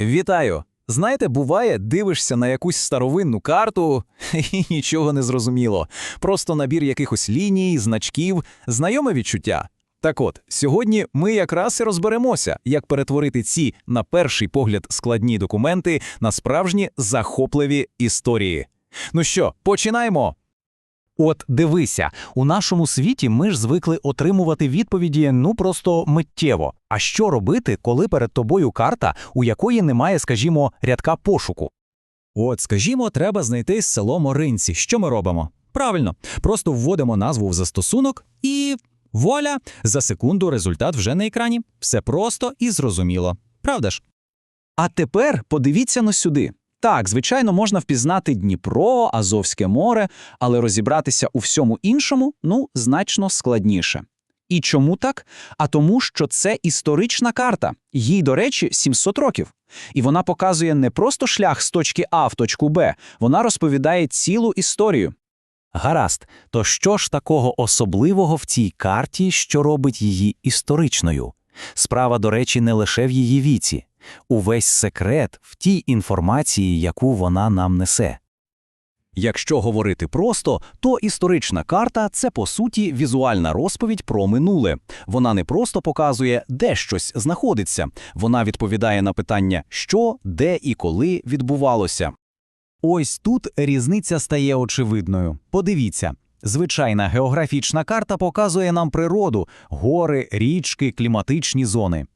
Вітаю! Знаєте, буває, дивишся на якусь старовинну карту і нічого не зрозуміло. Просто набір якихось ліній, значків, знайоме відчуття. Так от, сьогодні ми якраз і розберемося, як перетворити ці, на перший погляд, складні документи на справжні захопливі історії. Ну що, починаємо? От дивися, у нашому світі ми ж звикли отримувати відповіді ну просто миттєво. А що робити, коли перед тобою карта, у якої немає, скажімо, рядка пошуку? От, скажімо, треба знайти село Моринці. Що ми робимо? Правильно, просто вводимо назву в застосунок і вуаля, за секунду результат вже на екрані. Все просто і зрозуміло. Правда ж? А тепер подивіться на сюди. Так, звичайно, можна впізнати Дніпро, Азовське море, але розібратися у всьому іншому ну значно складніше. І чому так? А тому, що це історична карта. Їй, до речі, 700 років. І вона показує не просто шлях з точки А в точку Б, вона розповідає цілу історію. Гаразд, то що ж такого особливого в цій карті, що робить її історичною? Справа, до речі, не лише в її віці. Увесь секрет в тій інформації, яку вона нам несе. Якщо говорити просто, то історична карта це по суті візуальна розповідь про минуле. Вона не просто показує, де щось знаходиться, вона відповідає на питання, що, де і коли відбувалося. Ось тут різниця стає очевидною. Подивіться. Звичайна географічна карта показує нам природу, гори, річки, кліматичні зони.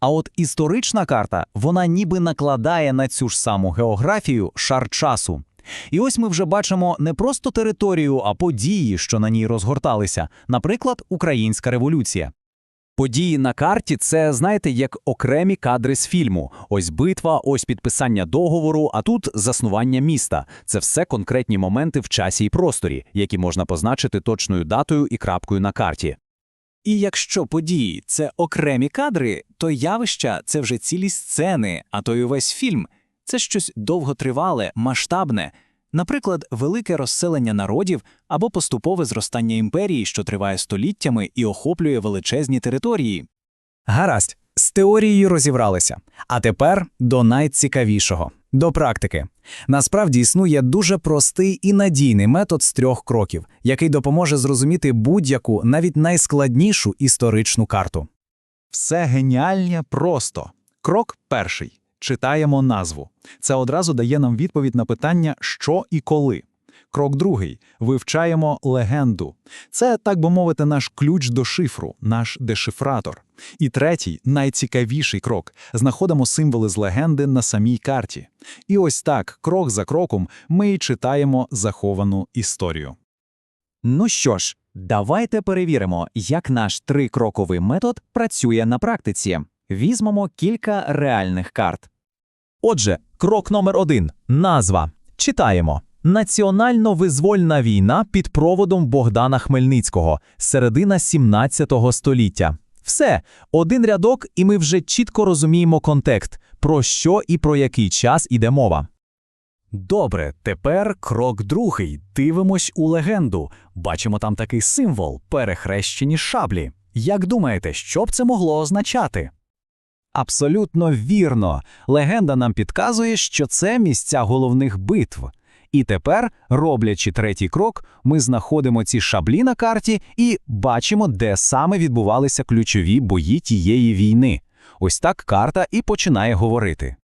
А от історична карта, вона ніби накладає на цю ж саму географію шар часу. І ось ми вже бачимо не просто територію, а події, що на ній розгорталися, наприклад, Українська революція. Події на карті це, знаєте, як окремі кадри з фільму. Ось битва, ось підписання договору, а тут заснування міста. Це все конкретні моменти в часі і просторі, які можна позначити точною датою і крапкою на карті. І якщо події це окремі кадри, то явища це вже цілі сцени, а то й увесь фільм це щось довготривале, масштабне, наприклад, велике розселення народів або поступове зростання імперії, що триває століттями і охоплює величезні території. Гаразд, з теорією розібралися. А тепер до найцікавішого до практики. Насправді існує дуже простий і надійний метод з трьох кроків, який допоможе зрозуміти будь-яку, навіть найскладнішу історичну карту. Все геніальне просто. Крок перший. Читаємо назву. Це одразу дає нам відповідь на питання, що і коли. Крок другий вивчаємо легенду. Це, так би мовити, наш ключ до шифру, наш дешифратор. І третій, найцікавіший крок знаходимо символи з легенди на самій карті. І ось так, крок за кроком, ми й читаємо заховану історію. Ну що ж, давайте перевіримо, як наш трикроковий метод працює на практиці. Візьмемо кілька реальних карт. Отже, крок номер один назва. Читаємо. Національно-визвольна війна під проводом Богдана Хмельницького, середина 17 століття. Все, один рядок, і ми вже чітко розуміємо контекст, про що і про який час іде мова. Добре, тепер крок другий. Дивимось у легенду. Бачимо там такий символ перехрещені шаблі. Як думаєте, що б це могло означати? Абсолютно вірно. Легенда нам підказує, що це місця головних битв. І тепер, роблячи третій крок, ми знаходимо ці шаблі на карті і бачимо, де саме відбувалися ключові бої тієї війни. Ось так карта і починає говорити.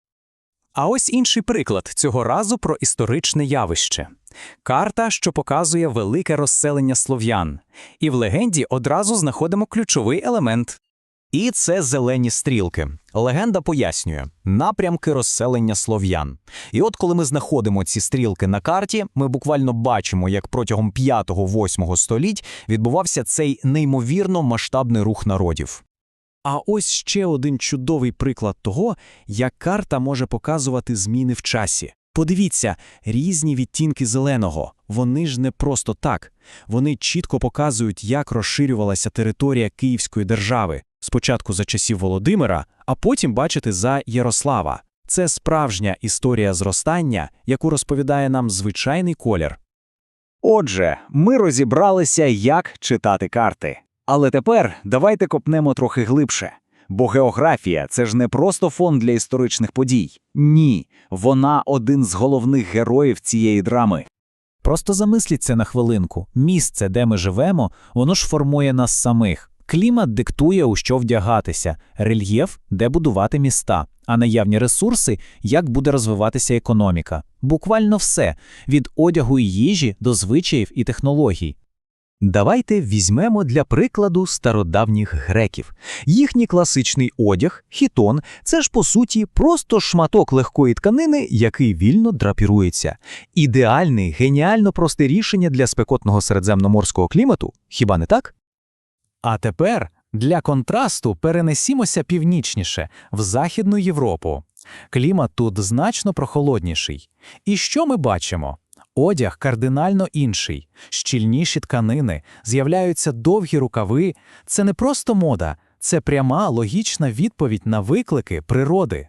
А ось інший приклад цього разу про історичне явище. Карта, що показує велике розселення слов'ян. І в легенді одразу знаходимо ключовий елемент. І це зелені стрілки. Легенда пояснює напрямки розселення слов'ян. І от коли ми знаходимо ці стрілки на карті, ми буквально бачимо, як протягом 5-8 століть відбувався цей неймовірно масштабний рух народів. А ось ще один чудовий приклад того, як карта може показувати зміни в часі. Подивіться, різні відтінки зеленого. Вони ж не просто так. Вони чітко показують, як розширювалася територія Київської держави. Спочатку за часів Володимира, а потім бачити за Ярослава. Це справжня історія зростання, яку розповідає нам звичайний колір. Отже, ми розібралися, як читати карти. Але тепер давайте копнемо трохи глибше. Бо географія це ж не просто фон для історичних подій. Ні, вона один з головних героїв цієї драми. Просто замисліться на хвилинку. Місце, де ми живемо, воно ж формує нас самих. Клімат диктує, у що вдягатися, рельєф, де будувати міста, а наявні ресурси, як буде розвиватися економіка. Буквально все від одягу і їжі до звичаїв і технологій. Давайте візьмемо для прикладу стародавніх греків. Їхній класичний одяг, хітон, це ж по суті просто шматок легкої тканини, який вільно драпірується. Ідеальне, геніально просте рішення для спекотного середземноморського клімату, хіба не так? А тепер для контрасту перенесімося північніше, в Західну Європу. Клімат тут значно прохолодніший. І що ми бачимо? Одяг кардинально інший, щільніші тканини, з'являються довгі рукави. Це не просто мода, це пряма логічна відповідь на виклики природи.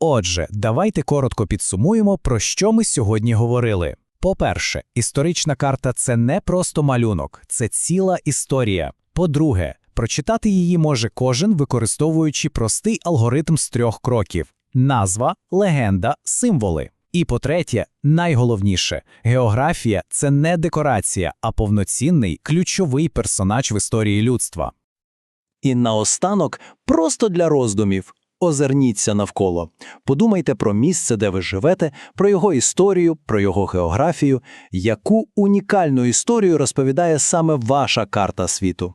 Отже, давайте коротко підсумуємо, про що ми сьогодні говорили. По-перше, історична карта це не просто малюнок, це ціла історія. По-друге, прочитати її може кожен, використовуючи простий алгоритм з трьох кроків: назва, легенда, символи. І по-третє, найголовніше, географія це не декорація, а повноцінний ключовий персонаж в історії людства. І наостанок, просто для роздумів, озирніться навколо. Подумайте про місце, де ви живете, про його історію, про його географію, яку унікальну історію розповідає саме ваша карта світу.